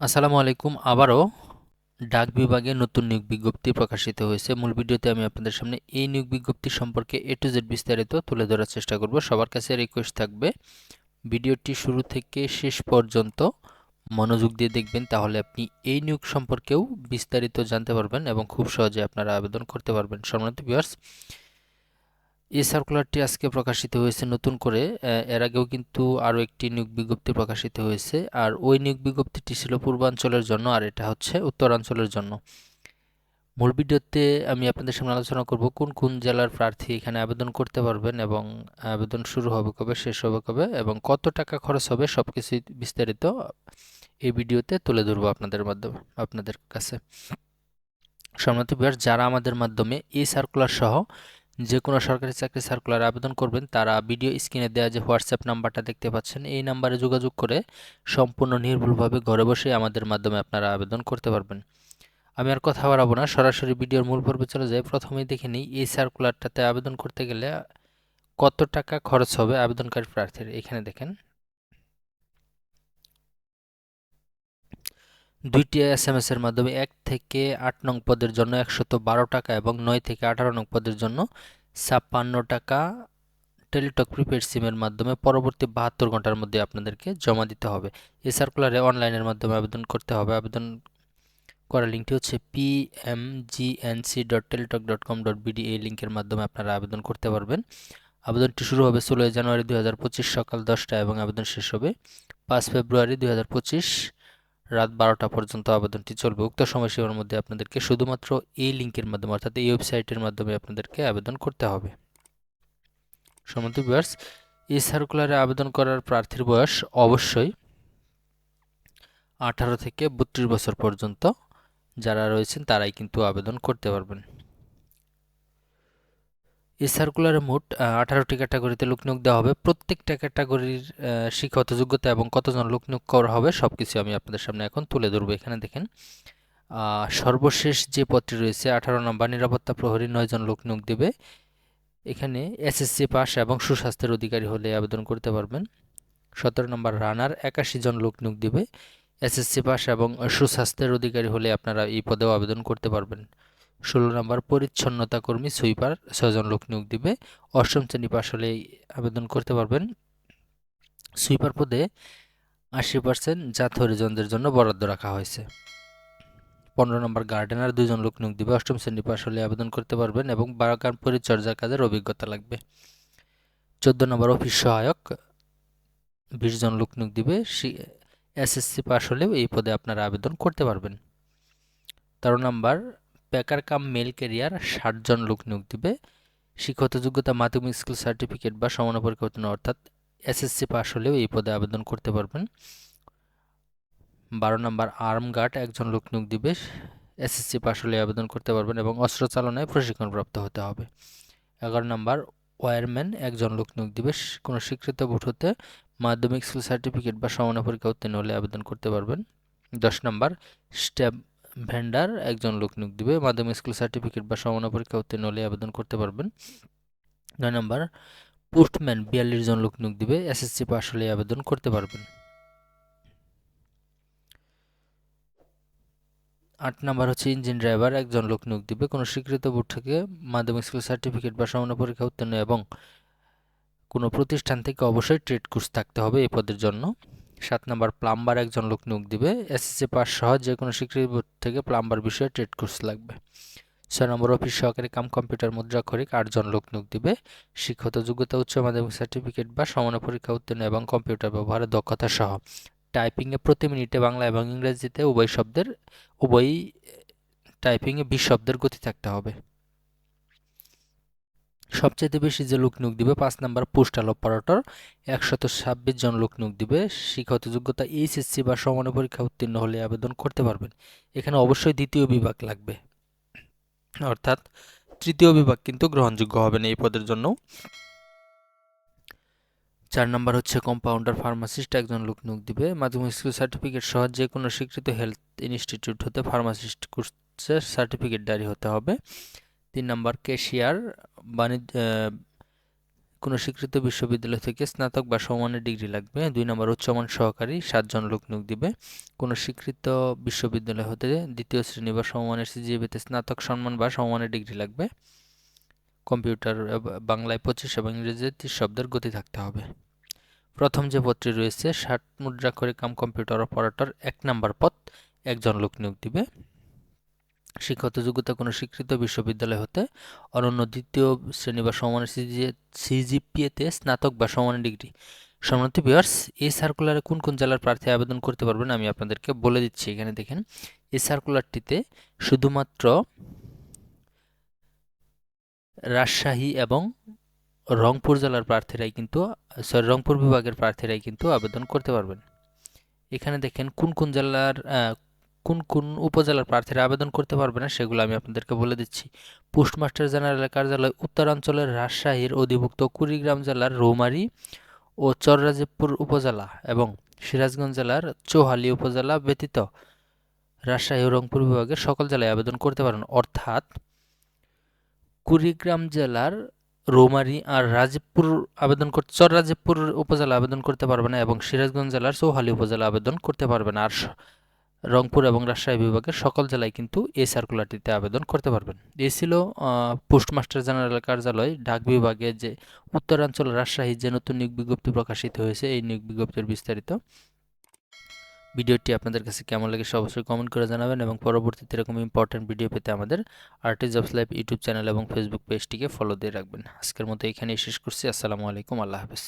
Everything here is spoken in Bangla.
আসসালামু আলাইকুম। আবারও ডাক বিভাগে নতুন নিয়োগ বিজ্ঞপ্তি প্রকাশিত হয়েছে। মূল ভিডিওতে আমি আপনাদের সামনে এই নিয়োগ বিজ্ঞপ্তি সম্পর্কে এ টু জেড বিস্তারিত তুলে ধরার চেষ্টা করব। সবার কাছে রিকোয়েস্ট থাকবে, ভিডিওটি শুরু থেকে শেষ পর্যন্ত মনোযোগ দিয়ে দেখবেন, তাহলে আপনি এই নিয়োগ সম্পর্কেও বিস্তারিত জানতে পারবেন এবং খুব সহজে আপনারা আবেদন করতে পারবেন। সম্মানিত ভিউয়ার্স এই সার্কুলারটি আজকে প্রকাশিত হয়েছে নতুন করে। এর আগেও কিন্তু আরও একটি নিয়োগ বিজ্ঞপ্তি প্রকাশিত হয়েছে। আর ওই নিয়োগ বিজ্ঞপ্তিটি ছিল পূর্বাঞ্চলের জন্য, আর এটা হচ্ছে উত্তরাঞ্চলের জন্য। মূল ভিডিওতে আমি আপনাদের সামনে আলোচনা করব কোন কোন জেলার প্রার্থী এখানে আবেদন করতে পারবেন এবং আবেদন শুরু হবে কবে, শেষ হবে কবে এবং কত টাকা খরচ হবে সব কিছুই বিস্তারিত এই ভিডিওতে তুলে ধরবো আপনাদের মাধ্যমে, আপনাদের কাছে। সম্মানিত বিহার যারা আমাদের মাধ্যমে এই সার্কুলার সহ যে কোনো সরকারি চাকরি সার্কুলার আবেদন করবেন, তারা ভিডিও স্ক্রিনে দেওয়া যে হোয়াটসঅ্যাপ নাম্বারটা দেখতে পাচ্ছেন, এই নাম্বারে যোগাযোগ করে সম্পূর্ণ নির্ভুলভাবে ঘরে বসে আমাদের মাধ্যমে আপনারা আবেদন করতে পারবেন। আমি আর কথা বাড়াবো না, সরাসরি ভিডিওর মূল পর্বে চলে যাই। প্রথমেই দেখে নিই, এই সার্কুলারটাতে আবেদন করতে গেলে কত টাকা খরচ হবে আবেদনকারী প্রার্থীর? এখানে দেখেন। দুইটি এস এম এস এর মাধ্যমে এক থেকে আট নং পদের জন্য একশত বারো টাকা এবং নয় থেকে আঠারো নং পদের জন্য ছাপ্পান্ন টাকা টেলিটক প্রিপেড সিমের মাধ্যমে পরবর্তী বাহাত্তর ঘণ্টার মধ্যে আপনাদেরকে জমা দিতে হবে। এই সার্কুলারে অনলাইনের মাধ্যমে আবেদন করতে হবে। আবেদন করার লিঙ্কটি হচ্ছে P M G N C dot Teletalk dot com dot BD এই লিঙ্কের মাধ্যমে আপনারা আবেদন করতে পারবেন। আবেদনটি শুরু হবে ষোলোই জানুয়ারি দু হাজার পঁচিশ সকাল দশটা এবং আবেদন শেষ হবে পাঁচ ফেব্রুয়ারি দু হাজার পঁচিশ রাত বারোটা পর্যন্ত আবেদনটি চলবে। উক্ত সময়সীমার মধ্যে আপনাদেরকে শুধুমাত্র এই লিঙ্কের মাধ্যমে, অর্থাৎ এই ওয়েবসাইটের মাধ্যমে আপনাদেরকে আবেদন করতে হবে। সমন্ত বয়স এই সার্কুলারে আবেদন করার প্রার্থীর বয়স অবশ্যই আঠারো থেকে বত্রিশ বছর পর্যন্ত। যারা রয়েছেন, তারাই কিন্তু আবেদন করতে পারবেন। এই সার্কুলারে মোট আঠারোটি ক্যাটাগরিতে লোক নিয়োগ দেওয়া হবে। প্রত্যেকটা ক্যাটাগরির শিক্ষাগত যোগ্যতা এবং কতজন লোক নিয়োগ করা হবে সব কিছু আমি আপনাদের সামনে এখন তুলে ধরবো এখানে দেখেন। সর্বশেষ যে পদটি রয়েছে, আঠারো নম্বর, নিরাপত্তা প্রহরী নয়জন লোক নিয়োগ দেবে। এখানে এসএসসি পাস এবং সুস্বাস্থ্যের অধিকারী হলে আবেদন করতে পারবেন। সতেরো নম্বর, রানার, একাশি জন লোক নিয়োগ দেবে। এসএসসি পাস এবং সুস্বাস্থ্যের অধিকারী হলে আপনারা এই পদেও আবেদন করতে পারবেন। ষোলো নম্বর পরিচ্ছন্নতা কর্মী সুইপার ছজন লোক নিয়োগ দিবে। অষ্টম শ্রেণি পাশ হলে আবেদন করতে পারবেন। সুইপার পদে আশি পার্সেন্ট জাত হরিজনদের জন্য বরাদ্দ রাখা হয়েছে। পনেরো নম্বর গার্ডেনার দুজন লোক নিয়োগ দিবে। অষ্টম শ্রেণি পাশ হলে আবেদন করতে পারবেন এবং বাগান পরিচর্যার কাজের অভিজ্ঞতা লাগবে। চোদ্দ নম্বর অফিস সহায়ক, বিশ জন লোক নিয়োগ দিবে। এসএসসি পাশ হলেও এই পদে আপনারা আবেদন করতে পারবেন। তেরো নম্বর প্যাকার কাম মেল ক্যারিয়ার ষাট জন লোক নিয়োগ দিবে। শিক্ষত যোগ্যতা মাধ্যমিক স্কুল সার্টিফিকেট বা সমান উত্তীর্ণ অর্থাৎ এসএসসি পাশ হলেও এই পদে আবেদন করতে পারবেন। বারো নম্বর আর্ম গার্ড একজন লোক নিয়োগ দিবে। এসএসসি পাশ হলে আবেদন করতে পারবেন এবং অস্ত্র চালনায় প্রশিক্ষণপ্রাপ্ত হতে হবে। এগারো নম্বর, ওয়ারম্যান, একজন লোক নিয়োগ দিবে। কোনো স্বীকৃত ভোট হতে মাধ্যমিক স্কুল সার্টিফিকেট বা সমান পরীক্ষা উত্তীর্ণ হলে আবেদন করতে পারবেন। দশ নম্বর স্ট্যাব ভেন্ডার, একজন লোক নিয়োগ দিবে, মাধ্যমিক স্কুল সার্টিফিকেট বা সমান পরীক্ষা উত্তীর্ণ হলে আবেদন করতে পারবেন। নয় নম্বর, পোস্টম্যান বিয়াল্লিশ জন লোক নিয়োগ দিবে, এসএসসি পাশ হলে আবেদন করতে পারবেন। আট নাম্বার হচ্ছে ইঞ্জিন ড্রাইভার, একজন লোক নিয়োগ দিবে, কোনো স্বীকৃত বোর্ড থেকে মাধ্যমিক স্কুল সার্টিফিকেট বা সমান পরীক্ষা উত্তীর্ণ এবং কোনো প্রতিষ্ঠান থেকে অবশ্যই ট্রেড কোর্স থাকতে হবে এই পদের জন্য। সাত নম্বর প্লাম্বার একজন লোক নিয়োগ দিবে। এসএসসি পাস সহ যে কোনো স্বীকৃতি বোর্ড থেকে প্লাম্বার বিষয়ে ট্রেড কোর্স লাগবে। ছয় নম্বর অফিস সহকারী কাম কম্পিউটার মুদ্রাক্ষরিক আটজন লোক নিয়োগ দিবে। শিক্ষত, যোগ্যতা, উচ্চ মাধ্যমিক সার্টিফিকেট বা সমান পরীক্ষা উত্তীর্ণ এবং কম্পিউটার ব্যবহারের দক্ষতা সহ। টাইপিংয়ে প্রতি মিনিটে বাংলা এবং ইংরেজিতে উভয় শব্দের উভয় টাইপিংয়ে বিশ শব্দের গতি থাকতে হবে। সবচেয়ে বেশি যে লোক নিয়োগ দিবে, পাঁচ নাম্বার পোস্টাল অপারেটর, একশত ছাব্বিশ জন লোক নিয়োগ দিবে, শিক্ষাগত যোগ্যতা এইচএসসি বা সমান পরীক্ষা উত্তীর্ণ হলে আবেদন করতে পারবেন। এখানে অবশ্যই দ্বিতীয় বিভাগ লাগবে। অর্থাৎ তৃতীয় বিভাগ কিন্তু গ্রহণযোগ্য হবে না এই পদের জন্য চার নম্বর হচ্ছে কম্পাউন্ডার ফার্মাসিস্ট একজন লোক নিয়োগ দিবে। মাধ্যমিক স্কুল সার্টিফিকেট সহ যে কোনো স্বীকৃত হেলথ ইনস্টিটিউট হতে ফার্মাসিস্ট কোর্সের সার্টিফিকেট জারি হতে হবে। তিন নম্বর ক্যাশিয়ার বাণিজ্য কোনো স্বীকৃত বিশ্ববিদ্যালয় থেকে স্নাতক বা সমমানের ডিগ্রি লাগবে। দুই নম্বর উচ্চমান সহকারী, সাতজন লোক নিয়োগ দিবে। কোনো স্বীকৃত বিশ্ববিদ্যালয় হতে দ্বিতীয় শ্রেণি বা সমমানের সিজিএবিতে স্নাতক সম্মান বা সমমানের ডিগ্রি লাগবে। কম্পিউটার বাংলায় পঁচিশ এবং ইংরেজিতে তিরিশ শব্দের গতি থাকতে হবে। প্রথম যে পদটি রয়েছে, ষাট মুদ্রা করে কাম কম্পিউটার অপারেটর, এক নাম্বার পদ, একজন লোক নিয়োগ দিবে। শিক্ষাগত যোগ্যতা কোনো স্বীকৃত বিশ্ববিদ্যালয় হতে অনন্য দ্বিতীয় শ্রেণি বা সমানের সিজিপিএতে স্নাতক বা সমানের ডিগ্রি। সম্মানিত বিয়ার্স এই সার্কুলারে কোন কোন জেলার প্রার্থী আবেদন করতে পারবেন আমি আপনাদেরকে বলে দিচ্ছি। এখানে দেখেন, এই সার্কুলারটিতে শুধুমাত্র রাজশাহী এবং রংপুর জেলার প্রার্থীরাই কিন্তু সরি রংপুর বিভাগের প্রার্থীরাই কিন্তু আবেদন করতে পারবেন। এখানে দেখেন, কোন কোন জেলার কোন কোন উপজেলার প্রার্থীরা আবেদন করতে পারবে না সেগুলো আমি আপনাদেরকে বলে দিচ্ছি। পোস্টমাস্টার জেনারেলের কার্যালয় উত্তরাঞ্চলের রাজশাহীর অধিভুক্ত কুড়িগ্রাম জেলার রৌমারী ও চররাজীবপুর উপজেলা এবং সিরাজগঞ্জ জেলার চৌহালি উপজেলা ব্যতীত রাজশাহী ও রংপুর বিভাগের সকল জেলায় আবেদন করতে পারেন। অর্থাৎ কুড়িগ্রাম জেলার রৌমারী আর রাজীবপুর আবেদন করতে চররাজীবপুর উপজেলা আবেদন করতে পারবে না এবং সিরাজগঞ্জ জেলার চৌহালি উপজেলা আবেদন করতে পারবে না। আর রংপুর এবং রাজশাহী বিভাগের সকল জেলায় কিন্তু এই সার্কুলারটিতে আবেদন করতে পারবেন। এই ছিল পোস্টমাস্টার জেনারেল কার্যালয় ডাক বিভাগে যে উত্তরাঞ্চল রাজশাহী যে নতুন নিয়োগ বিজ্ঞপ্তি প্রকাশিত হয়েছে, এই নিয়োগ বিজ্ঞপ্তির বিস্তারিত ভিডিওটি আপনাদের কাছে কেমন লেগেছে অবশ্যই কমেন্ট করে জানাবেন এবং পরবর্তীতে এরকম ইম্পর্টেন্ট ভিডিও পেতে আমাদের Artis jobs live YouTube channel এবং ফেসবুক পেজটিকে ফলো দিয়ে রাখবেন। আজকের মতো এখানেই শেষ করছি। আসসালামু আলাইকুম। আল্লাহ হাফেজ।